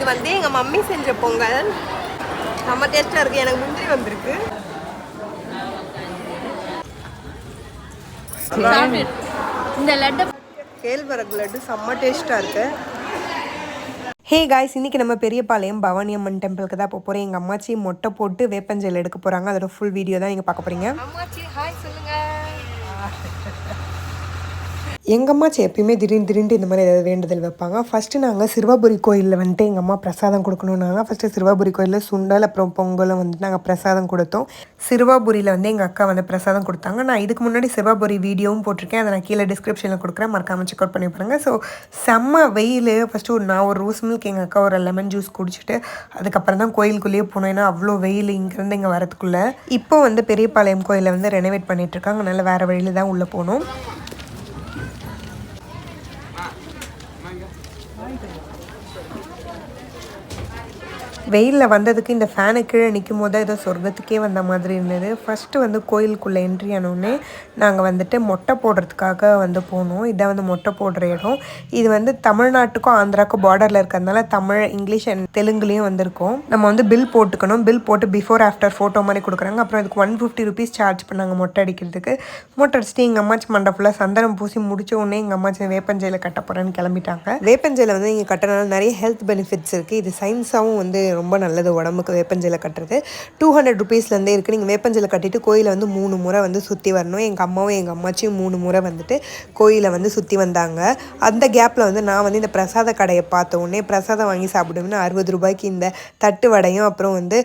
இது வந்து எங்கள் மம்மி செஞ்ச பொங்கல். செம்ம டேஸ்ட்டாக இருக்குது எனக்கு முந்திரி வந்திருக்கு. இந்த லட்டை கேழ்வரகு லட்டு செம்ம டேஸ்ட்டாக இருக்கு. ஹே காய்ஸ் இன்னைக்கு நம்ம பெரியபாளையம் பவானி அம்மன் டெம்பிளுக்கு தான் போக போகிறோம் எங்கள் அம்மாச்சி மொட்டை போட்டு வேப்பஞ்சல் எடுக்க போகிறாங்க அதோட ஃபுல் வீடியோ தான் நீங்கள் பார்க்க போகிறீங்க அம்மாச்சி ஹாய் சொல்லுங்க. எங்கள் அம்மாச்சி எப்பயுமே திடீர்னு திடீர்னு இந்த மாதிரி ஏதாவது வேண்டுதல் வைப்பாங்க. ஃபஸ்ட்டு நாங்கள் சிறுவாபுரி கோயிலில் வந்துட்டு எங்கள் அம்மா பிரசாதம் கொடுக்கணுன்னாங்க ஃபஸ்ட்டு சிறுவாபுரி கோயிலில் சுண்டல் அப்புறம் பொங்கலும் வந்துட்டு நாங்கள் பிரசாதம் கொடுத்தோம். சிறுவாபுரியில் வந்து எங்கள் அக்கா வந்து பிரசாதம் கொடுத்தாங்க. நான் இதுக்கு முன்னாடி சிறுவாபுரி வீடியோவும் போட்டிருக்கேன். அதை நான் கீழே டிஸ்கிரிப்ஷனில் கொடுக்குறேன். மறக்காமல் செக் அவுட் பண்ணி பாருங்கள் ஸோ செம்ம வெயில். ஃபஸ்ட்டு ஒரு நான் ஒரு ரோஸ் மில்க் எங்கள் அக்கா ஒரு லெமன் ஜூஸ் குடிச்சிட்டு அதுக்கப்புறம் தான் கோயிலுக்குள்ளேயே போனோம் ஏன்னா அவ்வளோ வெயில் இங்கேருந்து இங்கே வரதுக்குள்ளே. இப்போ வந்து பெரியபாளையம் கோயிலை வந்து ரெனோவேட் பண்ணிகிட்ருக்காங்க இருக்காங்க. வேறு வழியில் தான் உள்ளே போகணும் வெயிலில் வந்ததுக்கு இந்த ஃபேனு கீழே நிற்கும் போது ஏதோ சொர்க்கத்துக்கே வந்த மாதிரி இருந்தது. ஃபஸ்ட்டு வந்து கோயிலுக்குள்ளே என்ட்ரி ஆனோடனே நாங்கள் வந்துட்டு மொட்டை போடுறதுக்காக வந்து போனோம். இதான் வந்து மொட்டை போடுற இடம். இது வந்து தமிழ்நாட்டுக்கும் ஆந்திராவுக்கும் பார்டரில் இருக்கிறதுனால தமிழ் இங்கிலீஷ் அண்ட் தெலுங்குலேயும் வந்திருக்கோம். நம்ம வந்து பில் போட்டுக்கணும். பில் போட்டு பிஃபோர் ஆஃப்டர் ஃபோட்டோ மாதிரி கொடுக்குறாங்க. அப்புறம் இதுக்கு ஒன் ஃபிஃப்டி ருபீஸ் சார்ஜ் பண்ணாங்க மொட்டை அடிக்கிறதுக்கு. மொட்டை அடிச்சுட்டு எங்கள் அம்மாச்சி மண்டபத்தில் சந்தனம் பூசி முடிச்ச உடனே எங்கள் அம்மாச்சி வேப்பஞ்சையில் கட்ட போகிறேன்னு கிளம்பிட்டாங்க. வேப்பஞ்சையில் வந்து இங்கே கட்டினால நிறைய ஹெல்த் பெனிஃபிட்ஸ் இருக்குது இது சயின்ஸாகவும் வந்து ரொம்ப நல்லது உடம்புக்கு வேப்பஞ்சையில் கட்டுறது. டூ ஹண்ட்ரட் ருபீஸ்லேருந்தே இருக்குது நீங்கள் வேப்பஞ்சில கட்டிட்டு கோயிலை வந்து மூணு முறை வந்து சுற்றி வரணும். எங்கள் அம்மாவும் எங்கள் அம்மாச்சியும் மூணு முறை வந்துட்டு கோயிலை வந்து சுற்றி வந்தாங்க. அந்த கேப்பில் வந்து நான் வந்து இந்த பிரசாத கடையை பார்த்த உடனே பிரசாதம் வாங்கி சாப்பிடுவேன்னு அறுபது ரூபாய்க்கு இந்த தட்டு வடையும் அப்புறம் வந்து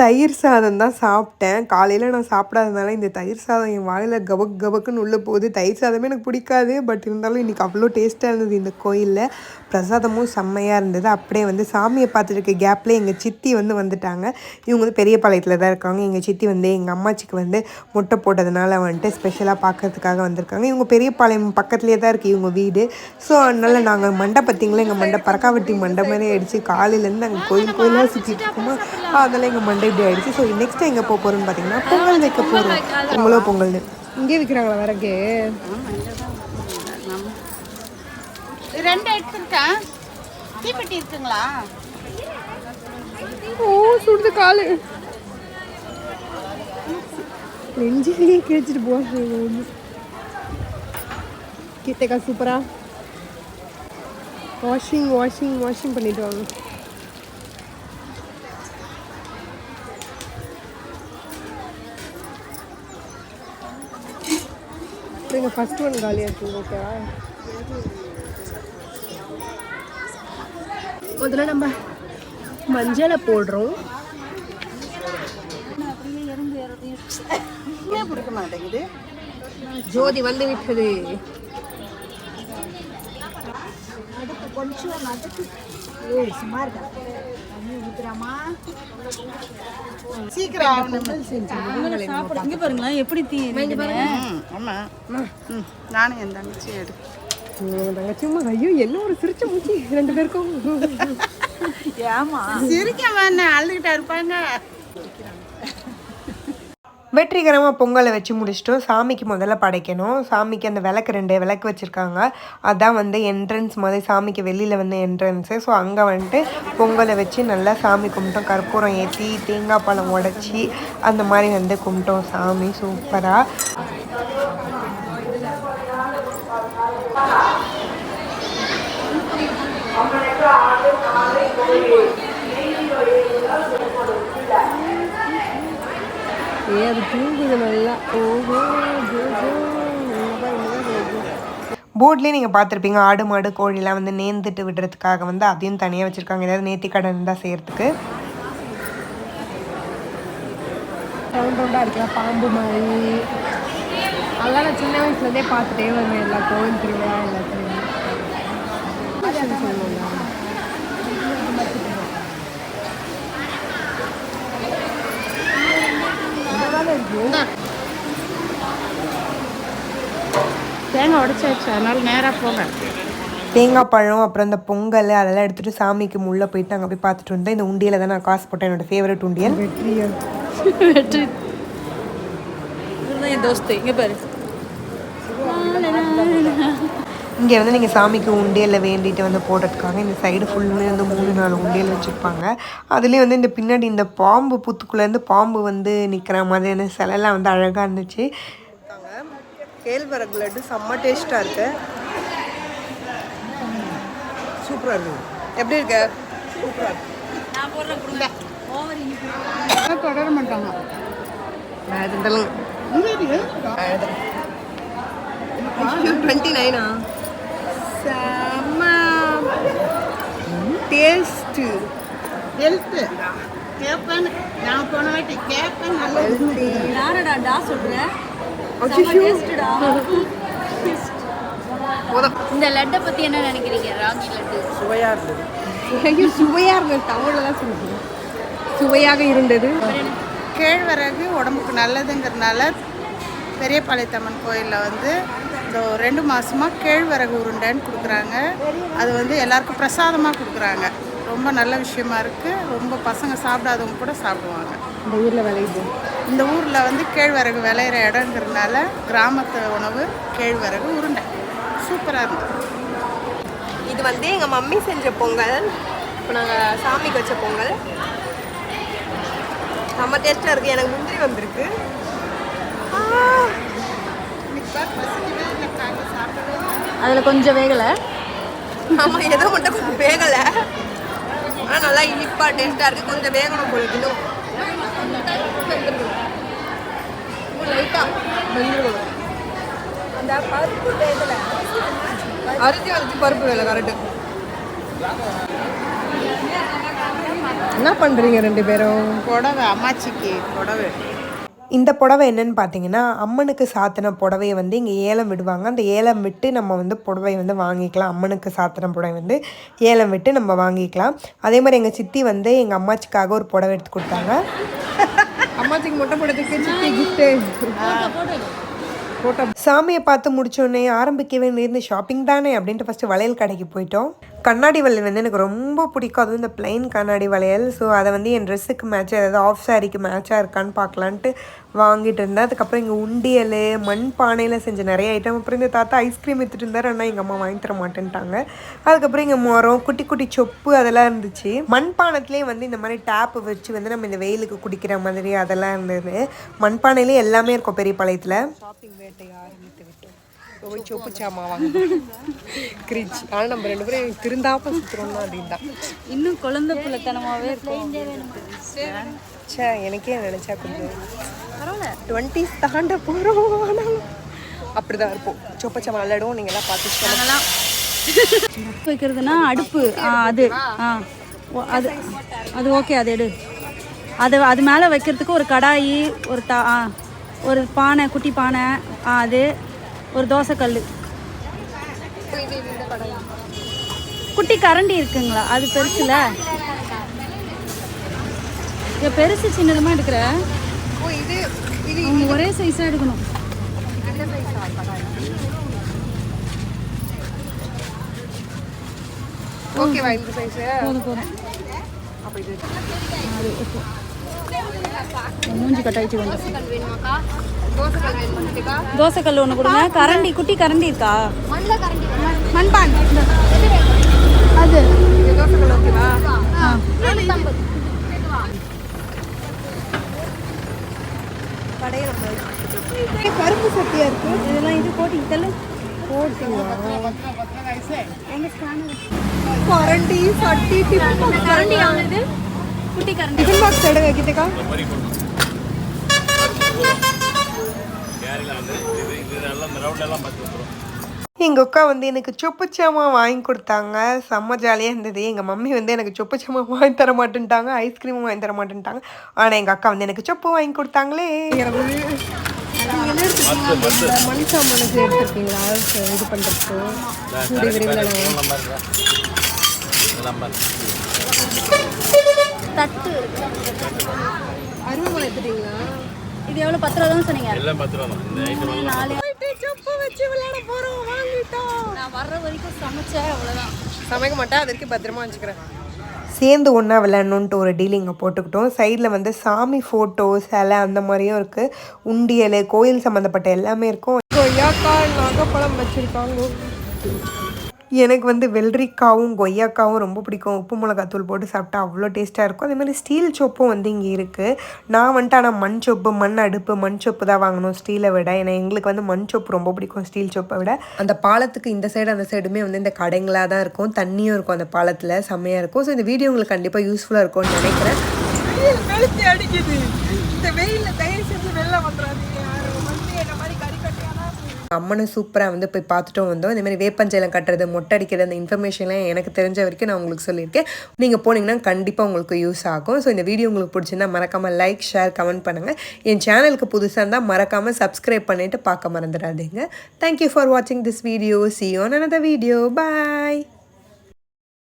தயிர் சாதம் தான் சாப்பிட்டேன். காலையில் நான் சாப்பிடாதனால இந்த தயிர் சாதம் என் வாயில் கபக் கபக்குன்னு உள்ளே போகுது. தயிர் சாதமே எனக்கு பிடிக்காது. பட் இருந்தாலும் இன்றைக்கி அவ்வளோ டேஸ்ட்டாக இருந்தது இந்த கோயிலில். பிரசாதமும் செம்மையாக இருந்தது. அப்படியே வந்து சாமியை பார்த்துட்டு இருக்க எங்கள் சித்தி வந்து வந்துட்டாங்க. இவங்க வந்து பெரிய பாளையத்தில் தான் இருக்காங்க. எங்கள் சித்தி வந்து எங்கள் அம்மாச்சிக்கு வந்து முட்டை போட்டதுனால வந்துட்டு ஸ்பெஷலாக பார்க்கறதுக்காக வந்திருக்காங்க. இவங்க பெரிய பாளையம் பக்கத்துலேயே தான் இருக்குது இவங்க வீடு. ஸோ அதனால் நாங்கள் மண்டை பார்த்திங்களா எங்கள் மண்டை பறக்காவட்டி மண்டை மாதிரி ஆயிடுச்சு காலையிலேருந்து நாங்கள் கோயில் கோயிலாக சுற்றிட்டு இருக்கோமா? அதனால் எங்கள் மண்டை இப்படி ஆயிடுச்சு. ஸோ நெக்ஸ்ட் எங்கே போக போகிறோம்னு பார்த்தீங்கன்னா பொங்கல் வைக்க போகிறோம் பொங்கலோ பொங்கல்னு. இங்கே விற்கிறாங்களா வரகு ரெண்டு எடுத்துக்கிட்டேன் தீப்பெட்டி இருக்குங்களா? ஓ சுடுது காலு. நெஞ்சிலேயே கிழிச்சிட்டு போகிறேன் கீர்த்திகா சூப்பரா. வாஷிங் வாஷிங் வாஷிங் பண்ணிட்டு வாங்க. நீங்கள் ஃபஸ்ட் ஒன் காலியாக இருக்குங்க ஓகேவா முதல்ல நம்ம மஞ்சளை போடுறோம். ஏன் பிடிக்க மாட்டேங்குது? ஜோதி வந்து விட்டது. சீக்கிரம் ஆகணும். இங்க பாருங்களேன் எப்படி தீ ஆமா நானும் என் தங்கச்சி எடு ஐயோ என்ன ஒரு சிரிச்ச மூச்சி? ரெண்டு பேருக்கும். ஏமா சிரிக்க அழுகிட்டா இருப்பாங்க? வெற்றிகரமாக பொங்கலை வச்சு முடிச்சிட்டோம். சாமிக்கு முதல்ல படைக்கணும். சாமிக்கு அந்த விளக்கு ரெண்டு விளக்கு வச்சுருக்காங்க. அதான் வந்து என்ட்ரன்ஸ் மாதிரி சாமிக்கு வெளியில் வந்து என்ட்ரன்ஸு ஸோ அங்கே வந்துட்டு பொங்கலை வச்சு நல்லா சாமி கும்பிட்டோம். கற்பூரம் ஏற்றி தேங்காய் பழம் உடச்சி அந்த மாதிரி வந்து கும்பிட்டோம். சாமி சூப்பராக ஏ அது தூங்குது நல்லா. ஓஹோ போர்ட்லேயே நீங்கள் பார்த்துருப்பீங்க ஆடு மாடு கோழிலாம் வந்து நேர்ந்துட்டு விடுறதுக்காக வந்து அதையும் தனியாக வச்சுருக்காங்க. ஏதாவது நேர்த்தி கடன் இருந்தால் செய்கிறதுக்கு ரவுண்ட் ரவுண்டாக இருக்கிற பாம்பு மாதிரி. அதெல்லாம் நான் சின்ன வயசுலேருந்தே பார்த்துட்டே வருவேன் எல்லா கோவில் திருவிழா எல்லாத்தையும் சொல்லுவாங்க தேங்காய் உடச்சாச்சு அதனால நேராக போங்க. தேங்காய் பழம் அப்புறம் இந்த பொங்கல் அதெல்லாம் எடுத்துகிட்டு சாமிக்கு முள்ளே போயிட்டு அங்கே போய் பார்த்துட்டு வந்தேன். இந்த உண்டியலில் தான் நான் காசு போட்டேன். என்னோட ஃபேவரட் உண்டியல். வெற்றியல். வெற்றி. இவர்தான் என் தோஸ்து. இங்க பாரு. இங்கே வந்து நீங்கள் சாமிக்கு உண்டியலில் வேண்டிட்டு வந்து போடுறதுக்காக இந்த சைடு ஃபுல்லுமே வந்து மூணு நாலு உண்டியல் வச்சுருப்பாங்க. அதுலேயும் வந்து இந்த பின்னாடி இந்த பாம்பு புத்துக்குள்ளேருந்து பாம்பு வந்து நிற்கிற மாதிரியான சிலைலாம் வந்து அழகாக இருந்துச்சு. கேழ்வரகு லட்டு செம்ம டேஸ்ட்டாக இருக்கு. சூப்பராக இருக்கு. எப்படி இருக்கு? தொடர மாட்டாங்க. Twenty nine taste. ஹெல்த்து கேட்பேன்னு நான் போன வாட்டி கேட்பேன் நல்லா யாரடா டா சொல்ற? டேஸ்டடா. இந்த லட்டை பத்தி என்ன நினைக்கிறீங்க ராகி லட்டு? சுவையாக இருந்தது. சுவையாக இருந்தது. தமிழில் தான் சொல்லுங்க சுவையாக இருந்தது. கேழ்வரகு உடம்புக்கு நல்லதுங்கிறதுனால பெரியபாளையத்தம்மன் கோயிலில் வந்து இந்த ஒரு ரெண்டு மாதமாக கேழ்வரகு உருண்டைன்னு கொடுக்குறாங்க. அது வந்து எல்லாருக்கும் பிரசாதமாக கொடுக்குறாங்க. ரொம்ப நல்ல விஷயமா இருக்குது ரொம்ப பசங்க சாப்பிடாதவங்க கூட சாப்பிடுவாங்க. இந்த ஊரில் விளையுது இந்த ஊரில் வந்து கேழ்வரகு விளையிற இடங்கிறதுனால கிராமத்து உணவு கேழ்வரகு உருண்டை. சூப்பராக இருந்தது இது வந்து எங்கள் மம்மி செஞ்ச பொங்கல். இப்போ நாங்கள் சாமிக்கு வச்ச பொங்கல். செம்ம டேஸ்ட்டாக இருக்குது எனக்கு முந்திரி வந்திருக்கு. அதுல கொஞ்சம் வேகல. ஆமாம் ஏதோ மட்டும் கொஞ்சம் வேகலை. ஆனால் நல்லா இனிப்பாக டேஸ்ட்டாக இருக்குது கொஞ்சம் வேகணும் போல இன்னும் லைட்டாக வெந்துருக்கணும் அந்த பருப்பு வேகலை. அரிசி வந்துச்சு பருப்பு வேலை கரெக்டு என்ன பண்ணுறீங்க ரெண்டு பேரும்? புடவை அம்மாச்சிக்கு புடவை. இந்த புடவை என்னன்னு பார்த்தீங்கன்னா அம்மனுக்கு சாத்தின புடவையை வந்து இங்கே ஏலம் விடுவாங்க. அந்த ஏலம் விட்டு நம்ம வந்து புடவை வந்து வாங்கிக்கலாம். அம்மனுக்கு சாத்தின புடவை வந்து ஏலம் விட்டு நம்ம வாங்கிக்கலாம். அதே மாதிரி எங்கள் சித்தி வந்து எங்கள் அம்மாச்சிக்காக ஒரு புடவை எடுத்து கொடுத்தாங்க. அம்மாச்சிக்கு மொட்டை போடுறதுக்கு சித்தி கிஃப்ட்டு ஃபோட்டோ சாமியை பார்த்து முடிச்சோடனே ஆரம்பிக்கவே நேர்ந்து ஷாப்பிங் தானே? அப்படின்ட்டு ஃபஸ்ட்டு வளையல் கடைக்கு போயிட்டோம். கண்ணாடி வளையல் வந்து எனக்கு ரொம்ப பிடிக்கும். அதுவும் இந்த பிளைன் கண்ணாடி வளையல். ஸோ அதை வந்து என் ட்ரெஸ்ஸுக்கு மேட்ச் அதாவது ஆஃப் சாரிக்கு மேட்சாக இருக்கான்னு பார்க்கலான்ட்டு வாங்கிட்டு இருந்தேன். அதுக்கப்புறம் இங்கே உண்டியல் மண் பானையில் செஞ்ச நிறைய ஐட்டம் அப்புறம் இந்த தாத்தா ஐஸ்கிரீம் எடுத்துகிட்டு இருந்தார். ஆனால் எங்கள் அம்மா வாங்கி தர மாட்டேன்ட்டாங்க. அதுக்கப்புறம் இங்கே மரம் குட்டி குட்டி சொப்பு அதெல்லாம் இருந்துச்சு. மண்பானத்துலேயே வந்து இந்த மாதிரி டேப் வச்சு வந்து நம்ம இந்த வெயிலுக்கு குடிக்கிற மாதிரி அதெல்லாம் இருந்தது. மண்பானையிலே எல்லாமே இருக்கும் பெரிய பழையத்தில் ஷாப்பிங் வேட்டையை போய் சொப்பு சாமா வாங்க கிரிச் ஆனால் நம்ம ரெண்டு பேரும் திருந்தாப்ப சுற்றுறோம் தான் அப்படின்னு தான் இன்னும் குழந்தை பிள்ளைத்தனமாவே இருக்கும். சே எனக்கே நினச்சா கொஞ்சம் பரவாயில்ல. டுவெண்ட்டிஸ் தாண்ட போகிறோம் ஆனாலும் அப்படி தான் இருப்போம் சொப்பச்சமா விளையாடுவோம் நீங்கள் எல்லாம் பார்த்து நாங்கெல்லாம் வைக்கிறதுனா அடுப்பு. அது. ஆ அது அது ஓகே அது எடு. அது அது மேலே வைக்கிறதுக்கு ஒரு கடாயி ஒரு தா ஒரு பானை குட்டி பானை அது. ஒரு தோசைக்கல் குட்டி கரண்டி இருக்குங்களா? அது பெருசுல? இங்க பெருசு சின்னதுமா எடுக்கிற? அவங்க ஒரே சைஸாக எடுக்கணும். ஓகேவா இந்த சைஸு போதும் போதும். அப்போ இது. அது ஓகே. மூஞ்சி கட்டாயிச்சு கொஞ்சம். வேணுமா தோசைக்கல் ஒன்று கொடுங்க. கரண்டி குட்டி கரண்டி இருக்கா? மண்பான். அது. கருப்பு சட்டியாக இருக்கு? இதெல்லாம் இது போட்டி தெல்லு கரண்டி சட்டி டிஃபன் பாக்ஸ் ஆகுது குட்டி கரண்டி டிஃபன் பாக்ஸ் எடுங்க கிட்டக்கா எங்கள் அக்கா வந்து எனக்கு சொப்பு சாமா வாங்கி கொடுத்தாங்க செம்ம ஜாலியாக இருந்தது எங்கள் மம்மி வந்து எனக்கு சொப்பு சாமா வாங்கி தர மாட்டேன்ட்டாங்க ஐஸ்கிரீமும் வாங்கி தர மாட்டேன்ட்டாங்க ஆனால் எங்கள் அக்கா வந்து எனக்கு சொப்பு வாங்கி கொடுத்தாங்களே மண் சாமானுக்கு எடுத்துருக்கீங்களா இது பண்ணுறதுக்கு தட்டு. அருவமனை எடுத்துட்டீங்களா? இது எவ்வளோ பத்து ரூபா தான் சொன்னீங்க? எல்லாம் பத்து ரூபா தான். இந்த ஐட்டம் நாலு சொப்பு வச்சு விளையாட போகிறோம் வாங்கிட்டோம். நான் வர்ற வரைக்கும் சமைச்சேன் அவ்வளோதான் சமைக்க மாட்டேன் அது வரைக்கும் பத்திரமா வச்சுக்கிறேன். சேர்ந்து ஒன்றா விளையாடணுன்ட்டு ஒரு டீலிங்கை போட்டுக்கிட்டோம். சைடில் வந்து சாமி ஃபோட்டோ சிலை அந்த மாதிரியும் இருக்குது உண்டியல் கோயில் சம்மந்தப்பட்ட எல்லாமே இருக்கும். கொய்யாக்காய் நாகப்பழம் வச்சுருக்காங்க. எனக்கு வந்து வெள்ளரிக்காவும் கொய்யாக்காவும் ரொம்ப பிடிக்கும். உப்பு மிளகாத்தூள் போட்டு சாப்பிட்டா அவ்வளோ டேஸ்ட்டாக இருக்கும். அதே மாதிரி ஸ்டீல் சோப்பும் வந்து இங்கே இருக்குது நான் வந்துட்டு ஆனால் மண் சோப்பு மண் அடுப்பு மண் சோப்பு தான் வாங்கணும் ஸ்டீலை விட. ஏன்னா எங்களுக்கு வந்து மண் சோப்பு ரொம்ப பிடிக்கும் ஸ்டீல் சோப்பை விட. அந்த பாலத்துக்கு இந்த சைடு அந்த சைடுமே வந்து இந்த கடைங்களாக தான் இருக்கும். தண்ணியும் இருக்கும் அந்த பாலத்தில். செம்மையாக இருக்கும். ஸோ இந்த வீடியோ உங்களுக்கு கண்டிப்பாக யூஸ்ஃபுல்லாக இருக்கும்னு நினைக்கிறேன். அடிக்குது. இந்த வெயிலில் தயவு செஞ்சு வெளில வந்துடாதீங்க யாரும் வந்து என்ன மாதிரி கறிக்கட்டையானா அம்மனை சூப்பராக வந்து போய் பார்த்துட்டும் வந்தோம். இந்த மாதிரி வேப்பஞ்சலம் கட்டுறது மொட்டை அடிக்கிறது அந்த இன்ஃபர்மேஷன்லாம் எனக்கு தெரிஞ்ச வரைக்கும் நான் உங்களுக்கு சொல்லியிருக்கேன். நீங்கள் போனீங்கன்னா கண்டிப்பாக உங்களுக்கு யூஸ் ஆகும். ஸோ இந்த வீடியோ உங்களுக்கு பிடிச்சிருந்தா மறக்காமல் லைக் ஷேர் கமெண்ட் பண்ணுங்கள் என் சேனலுக்கு புதுசாக இருந்தால் மறக்காமல் சப்ஸ்கிரைப் பண்ணிவிட்டு பார்க்க மறந்துடாதீங்க. தேங்க்யூ ஃபார் வாட்சிங் this video see on another video bye